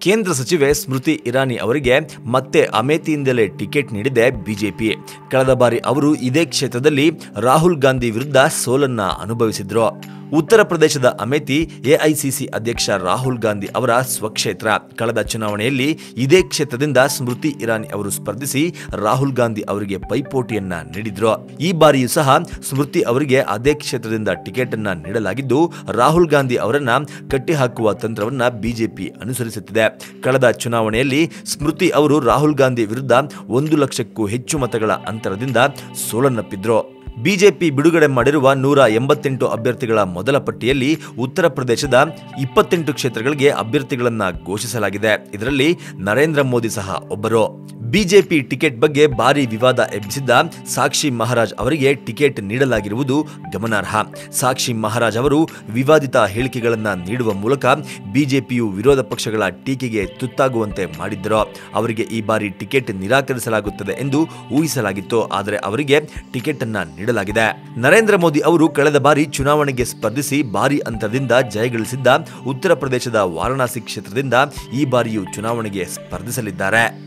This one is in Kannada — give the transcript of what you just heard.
ಕೇಂದ್ರ ಸಚಿವೆ ಸ್ಮೃತಿ ಇರಾನಿ ಅವರಿಗೆ ಮತ್ತೆ ಅಮೇಥಿಯಿಂದಲೇ ಟಿಕೆಟ್ ನೀಡಿದೆ ಬಿಜೆಪಿ. ಕಳೆದ ಬಾರಿ ಅವರು ಇದೇ ಕ್ಷೇತ್ರದಲ್ಲಿ ರಾಹುಲ್ ಗಾಂಧಿ ವಿರುದ್ಧ ಸೋಲನ್ನ ಅನುಭವಿಸಿದ್ರು. ಉತ್ತರ ಪ್ರದೇಶದ ಅಮೇಥಿ ಎಐಸಿಸಿ ಅಧ್ಯಕ್ಷ ರಾಹುಲ್ ಗಾಂಧಿ ಅವರ ಸ್ವಕ್ಷೇತ್ರ. ಕಳೆದ ಚುನಾವಣೆಯಲ್ಲಿ ಇದೇ ಕ್ಷೇತ್ರದಿಂದ ಸ್ಮೃತಿ ಇರಾನಿ ಅವರು ಸ್ಪರ್ಧಿಸಿ ರಾಹುಲ್ ಗಾಂಧಿ ಅವರಿಗೆ ಪೈಪೋಟಿಯನ್ನ ನೀಡಿದ್ರು. ಈ ಬಾರಿಯೂ ಸಹ ಸ್ಮೃತಿ ಅವರಿಗೆ ಅದೇ ಕ್ಷೇತ್ರದಿಂದ ಟಿಕೆಟ್ ಅನ್ನ ನೀಡಲಾಗಿದ್ದು, ರಾಹುಲ್ ಗಾಂಧಿ ಅವರನ್ನ ಕಟ್ಟಿಹಾಕುವ ತಂತ್ರವನ್ನ ಬಿಜೆಪಿ ಅನುಸರಿಸುತ್ತಿದೆ. ಕಳೆದ ಚುನಾವಣೆಯಲ್ಲಿ ಸ್ಮೃತಿ ಅವರು ರಾಹುಲ್ ಗಾಂಧಿ ವಿರುದ್ಧ ಒಂದು ಲಕ್ಷಕ್ಕೂ ಹೆಚ್ಚು ಮತಗಳ ಅಂತರದಿಂದ ಸೋಲನ್ನಪ್ಪಿದ್ರು. ಬಿಜೆಪಿ ಬಿಡುಗಡೆ ಮಾಡಿರುವ ನೂರ ಎಂಬತ್ತೆಂಟು ಅಭ್ಯರ್ಥಿಗಳ ಮೊದಲ ಪಟ್ಟಿಯಲ್ಲಿ ಉತ್ತರ ಪ್ರದೇಶದ ಇಪ್ಪತ್ತೆಂಟು ಕ್ಷೇತ್ರಗಳಿಗೆ ಅಭ್ಯರ್ಥಿಗಳನ್ನು ಘೋಷಿಸಲಾಗಿದೆ. ಇದರಲ್ಲಿ ನರೇಂದ್ರ ಮೋದಿ ಸಹ ಒಬ್ಬರು. ಬಿಜೆಪಿ ಟಿಕೆಟ್ ಬಗ್ಗೆ ಭಾರಿ ವಿವಾದ ಎಬ್ಬಿಸಿದ್ದ ಸಾಕ್ಷಿ ಮಹಾರಾಜ್ ಅವರಿಗೆ ಟಿಕೆಟ್ ನೀಡಲಾಗಿರುವುದು ಗಮನಾರ್ಹ. ಸಾಕ್ಷಿ ಮಹಾರಾಜ್ ಅವರು ವಿವಾದಿತ ಹೇಳಿಕೆಗಳನ್ನು ನೀಡುವ ಮೂಲಕ ಬಿಜೆಪಿಯು ವಿರೋಧ ಪಕ್ಷಗಳ ಟೀಕೆಗೆ ತುತ್ತಾಗುವಂತೆ ಮಾಡಿದ್ದರು. ಅವರಿಗೆ ಈ ಬಾರಿ ಟಿಕೆಟ್ ನಿರಾಕರಿಸಲಾಗುತ್ತದೆ ಎಂದು ಊಹಿಸಲಾಗಿತ್ತು. ಆದರೆ ಅವರಿಗೆ ಟಿಕೆಟ್ ಅನ್ನ ನೀಡಲಾಗಿದೆ. ನರೇಂದ್ರ ಮೋದಿ ಅವರು ಕಳೆದ ಬಾರಿ ಚುನಾವಣೆಗೆ ಸ್ಪರ್ಧಿಸಿ ಭಾರಿ ಅಂತರದಿಂದ ಜಯಗಳಿಸಿದ್ದ ಉತ್ತರ ಪ್ರದೇಶದ ವಾರಣಾಸಿ ಕ್ಷೇತ್ರದಿಂದ ಈ ಬಾರಿಯೂ ಚುನಾವಣೆಗೆ ಸ್ಪರ್ಧಿಸಲಿದ್ದಾರೆ.